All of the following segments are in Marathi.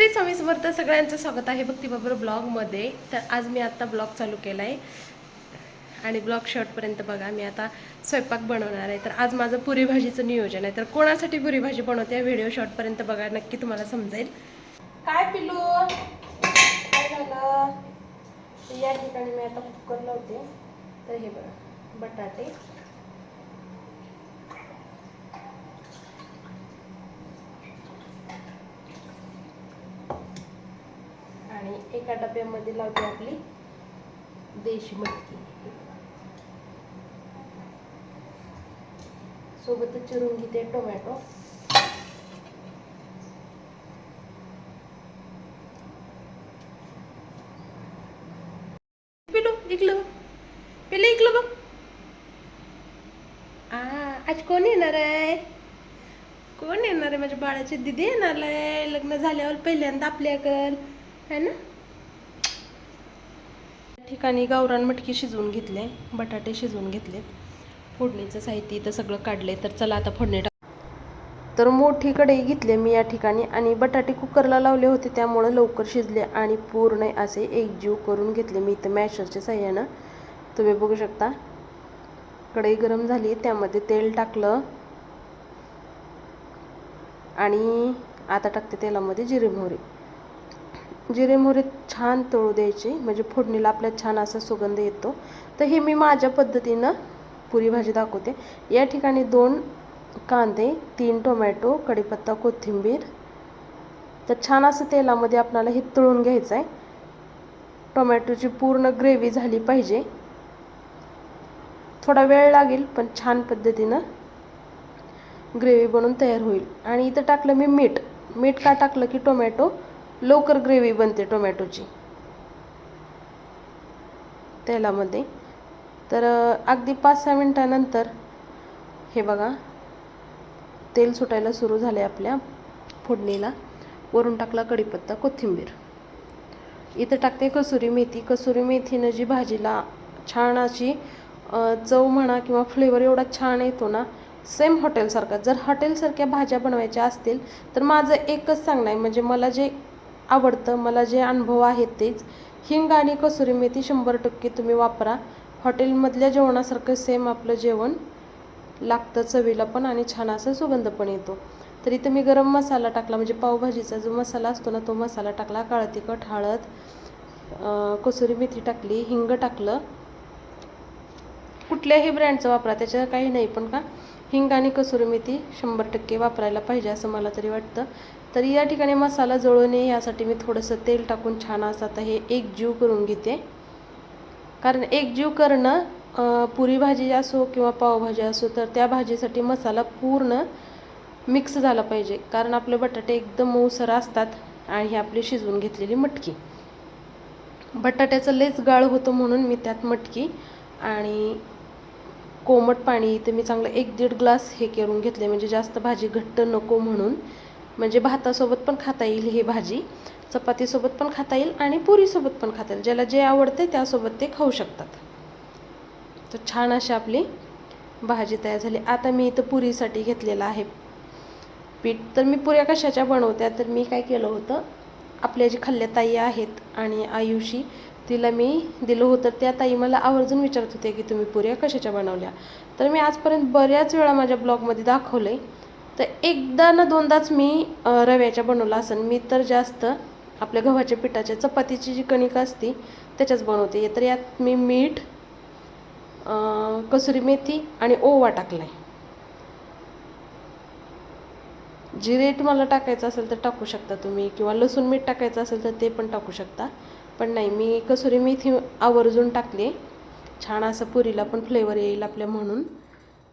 श्री स्वामी समर्थ सगळ्यांचं स्वागत आहे भक्तीबाबर ब्लॉगमध्ये. तर आज मी आत्ता ब्लॉग चालू केला आहे आणि ब्लॉग शॉर्टपर्यंत बघा मी आता स्वयंपाक बनवणार आहे. तर आज माझं पुरी भाजीचं नियोजन आहे. तर कोणासाठी पुरी भाजी बनवते व्हिडिओ शॉर्टपर्यंत बघा नक्की तुम्हाला समजेल. काय पिलू काय झालं? या ठिकाणी मी आता कुकर लावते. तर हे बघा बटाटे आणि एका डब्यामध्ये लावते आपली देशी मटकी. सोबतच चिरून घेते टोमॅटो. पिलो इकलं. पिलं इकलं बघ. आ आज कोण येणार आहे? कोण येणार आहे? माझ्या बाळाची दिदी येणार आहे. लग्न झाल्यावर पहिल्यांदा आपल्याकडं. है ना? ठिकाणी गावरान मटकी शिजवून घेतले बटाटे शिजवून घेतले. फोडणीचं साहित्य इथं सगळं काढले तर चला आता फोडणी टाक तर मोठी कढई घेतली मी या ठिकाणी आणि बटाटे कुकरला लावले होते त्यामुळं लवकर शिजले आणि पूर्ण असे एकजीव करून घेतले मी इथं मॅशरच्या साह्यानं. तुम्ही बघू शकता कढई गरम झाली त्यामध्ये तेल टाकलं. आणि आता टाकते तेलामध्ये जिरे मोहरी. जिरे मोहरी छान तळू द्यायची म्हणजे फोडणीला आपल्या छान असा सुगंध येतो. तर हे मी माझ्या पद्धतीनं पुरी भाजी दाखवते. या ठिकाणी दोन कांदे तीन टोमॅटो कढीपत्ता कोथिंबीर. तर छान असं तेलामध्ये आपल्याला हे तळून घ्यायचं आहे टोमॅटोची पूर्ण ग्रेव्ही झाली पाहिजे. थोडा वेळ लागेल पण छान पद्धतीनं ग्रेव्ही बनून तयार होईल. आणि इथं टाकलं मी मीठ. मीठ का टाकलं की टोमॅटो लवकर ग्रेव्ही बनते टोमॅटोची. तेलामध्ये. तर अगदी पाच सहा मिनटानंतर हे बघा तेल सुटायला सुरू झाले आपल्या फोडणीला. वरून टाकला कढीपत्ता कोथिंबीर. इथं टाकते कसुरी मेथी. कसुरी मेथीनं जी भाजीला छान अशी चव म्हणा किंवा फ्लेवर एवढा छान येतो ना सेम हॉटेलसारखा जर हॉटेलसारख्या भाज्या बनवायच्या असतील तर माझं एकच सांगणं आहे. म्हणजे मला जे आवडतं मला जे अनुभव आहेत तेच. हिंग आणि कसुरी मेथी शंभर टक्के तुम्ही वापरा. हॉटेलमधल्या जेवणासारखं सेम आपलं जेवण लागतं चवीला पण आणि छान असा सुगंध पण येतो. तर इथं मी गरम मसाला टाकला म्हणजे पावभाजीचा जो मसाला असतो ना तो मसाला टाकला. काळं तिखट हळद कसुरी मेथी टाकली हिंग टाकलं. कुठल्याही ब्रँडचं वापरा त्याच्यात काही नाही पण का हिंग आणि कसुरी मेथी शंभर टक्के वापरायला पाहिजे असं मला तरी वाटतं. तर या ठिकाणी मसाला जळू नये यासाठी मी थोडंसं तेल टाकून छान असं आता हे एक जीव करून घेते. कारण एक जीव करणं पुरी भाजी असो किंवा पावभाजी असो तर त्या भाजीसाठी मसाला पूर्ण मिक्स झाला पाहिजे. कारण आपले बटाटे एकदम मऊसर असतात आणि ही आपली शिजवून घेतलेली मटकी. बटाट्याचं लेच गाळ होतं म्हणून मी त्यात मटकी आणि कोमट पाणी इथे मी चांगलं एक दीड ग्लास हे करून घेतले म्हणजे जास्त भाजी घट्ट नको म्हणून. म्हणजे भातासोबत पण खाता येईल ही भाजी. चपातीसोबत पण खाता येईल आणि पुरीसोबत पण खाता येईल. ज्याला जे आवडते त्यासोबत ते खाऊ शकतात. तर छान अशी आपली भाजी तयार झाली. आता मी इथं पुरीसाठी घेतलेलं आहे पीठ. तर मी पुऱ्या कशाच्या बनवत्या? तर मी काय केलं होतं? आपल्या जी खाल्ल्या ताई आहेत आणि आयुषी तिला मी दिलं होतं. त्या ताई मला आवर्जून विचारत होते की तुम्ही पुऱ्या कशाच्या बनवल्या? तर मी आजपर्यंत बऱ्याच वेळा माझ्या ब्लॉगमध्ये दाखवलं आहे तर एकदा ना दोनदाच मी रव्याच्या बनवला असेल मी तर जास्त आपल्या गव्हाच्या पिठाच्या चपातीची जी कणिका असते त्याच्याच बनवते. तर यात मी मीठ कसुरी मेथी आणि ओवा टाकला आहे जिरे तुम्हाला टाकायचं असेल तर टाकू शकता तुम्ही. किंवा लसूण मीठ टाकायचं असेल तर ते पण टाकू शकता. पण नाही मी कसुरी मेथी आवर्जून टाकले. छान असं पुरीला पण फ्लेवर येईल आपल्या म्हणून.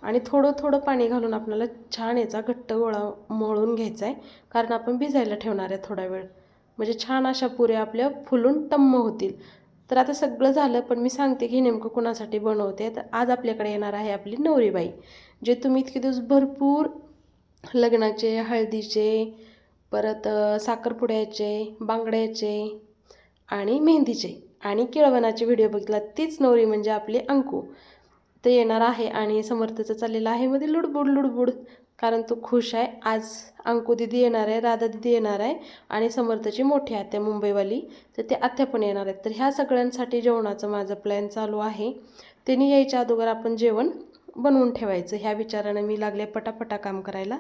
आणि थोडं थोडं पाणी घालून आपल्याला छान याचा घट्ट गोळा मळून घ्यायचा आहे कारण आपण भिजायला ठेवणार आहे थोडा वेळ. म्हणजे छान अशा पुऱ्या आपल्या फुलून टम्म होतील. तर आता सगळं झालं पण मी सांगते की नेमकं कुणासाठी बनवते. तर आज आपल्याकडे येणार आहे आपली नवरीबाई जे तुम्ही इतके दिवस भरपूर लग्नाचे हळदीचे परत साखरपुड्याचे बांगड्याचे आणि मेहंदीचे आणि केळवणाचे व्हिडिओ बघितला तीच नवरी म्हणजे आपली अंकू. ते येणार आहे आणि समर्थचं चाललेलं आहे मध्ये लुडबुड लुडबुड. कारण तो खुश आहे. आज अंकू दिदी येणार आहे राधा दिदी येणार आहे आणि समर्थची मोठी आत्या मुंबईवाली. तर ते आत्या पण येणार आहेत. तर ह्या सगळ्यांसाठी जेवणाचं माझं प्लॅन चालू आहे. त्यांनी यायच्या अगोदर आपण जेवण बनवून ठेवायचं. ह्या विचारानं मी लागले पटापटा काम करायला.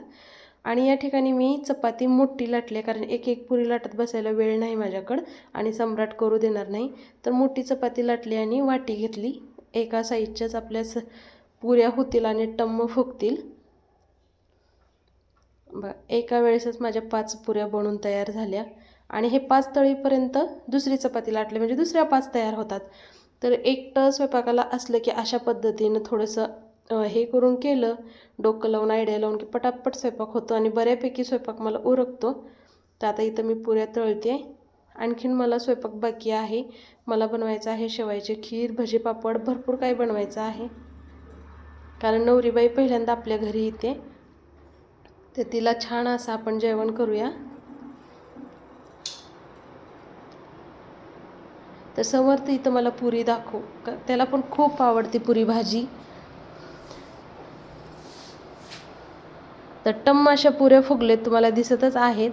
आणि या ठिकाणी मी चपाती मोठी लाटली कारण एक एक पुरी लाटत बसायला वेळ नाही माझ्याकडं आणि सम्राट करू देणार नाही. तर मोठी चपाती लाटली आणि वाटी घेतली. एका साईजच्याच आपल्या स पुऱ्या होतील आणि टम्म फुगतील. ब एका वेळेसच माझ्या पाच पुऱ्या बनून तयार झाल्या. आणि हे पाच तळीपर्यंत दुसरी चपाती लाटली म्हणजे दुसऱ्या पाच तयार होतात. तर एकटं स्वयंपाकाला असलं की अशा पद्धतीनं थोडंसं हे करून केलं. डोकं लावून आयडिया लावून की पटापट स्वयंपाक होतो आणि बऱ्यापैकी स्वयंपाक मला उरकतो. तर आता इथं मी पुऱ्या तळते. आणखीन मला स्वयंपाक बाकी आहे. मला बनवायचं आहे शेवायची खीर भजी पापड भरपूर काही बनवायचं आहे. कारण नवरीबाई पहिल्यांदा आपल्या घरी येते. तर तिला छान असं आपण जेवण करूया. तर समर्थ इथं मला पुरी दाखव. का त्याला पण खूप आवडते पुरी भाजी. तर टम्म अशा पुऱ्या फुगलेत तुम्हाला दिसतच आहेत.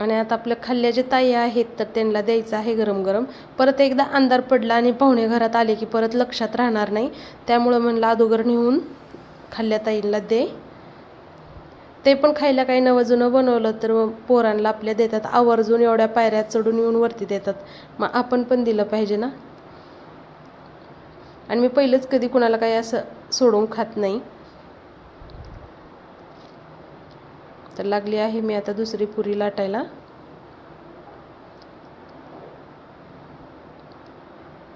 आणि आता आपल्या खाल्ल्या जे ताई आहेत तर त्यांना द्यायचं आहे गरम गरम परत एकदा अंधार पडला आणि पाहुणे घरात आले की परत लक्षात राहणार नाही. त्यामुळं म्हणलं अगोदर नेऊन खाल्ल्या ताईंना दे. ते पण खायला काही नवंजूनं बनवलं तर मग पोरांना आपल्या देतात. आवर्जून एवढ्या पायऱ्या चढून येऊन वरती देतात. मग आपण पण दिलं पाहिजे ना? आणि मी पहिलंच कधी कुणाला काही असं सोडून खात नाही. तर लागली आहे. मी आता दुसरी पुरी लाटायला.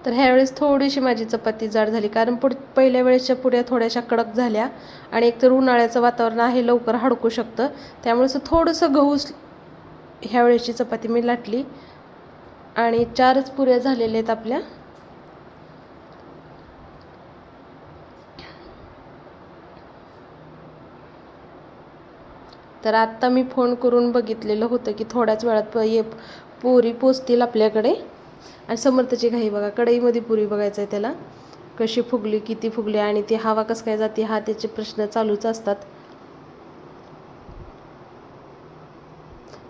तर ह्यावेळेस थोडीशी माझी चपाती जाड झाली कारण पुढ पहिल्या वेळेसच्या पुऱ्या थोड्याशा कडक झाल्या आणि एकतर उन्हाळ्याचं वातावरण आहे लवकर हडकू शकतं. त्यामुळे असं थोडंसं गहूस ह्यावेळेसची चपाती मी लाटली. आणि चारच पुऱ्या झालेल्या आहेत आपल्या. तर आत्ता मी फोन करून बघितलेलं होतं की थोड्याच वेळात प- ये पुरी पोचतील आपल्याकडे. आणि समर्थची घाई बघा कढईमध्ये पुरी बघायचं आहे त्याला. कशी फुगली किती फुगली आणि ती हवा कसं काय जाते हा त्याचे प्रश्न चालूच असतात.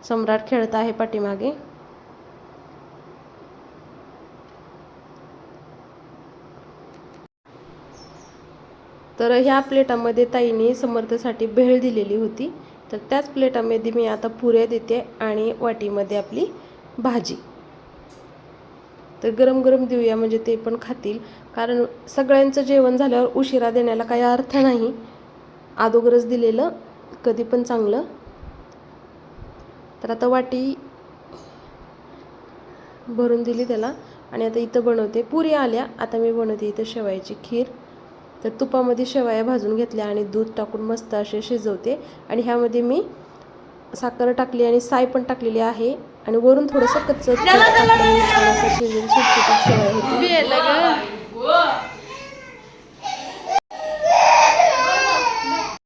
सम्राट खेळत आहे पाठीमागे. तर ह्या प्लेटामध्ये ताईने समर्थसाठी भेळ दिलेली होती. तर त्याच प्लेटामध्ये मी आता पुऱ्या देते आणि वाटीमध्ये आपली भाजी. तर गरम गरम देऊया म्हणजे ते पण खातील. कारण सगळ्यांचं जेवण झाल्यावर उशिरा देण्याला काही अर्थ नाही. अगोदरच दिलेलं कधी पण चांगलं. तर आता वाटी भरून दिली त्याला. आणि आता इथं बनवते. पुरी आल्या. आता मी बनवते इथं शेवायची खीर. तर तुपामध्ये शेवया भाजून घेतल्या आणि दूध टाकून मस्त असे शिजवते. आणि ह्यामध्ये मी साखर टाकली आणि साय पण टाकलेली आहे. आणि वरून थोडंसं कच्चं शिजून शेवया होती.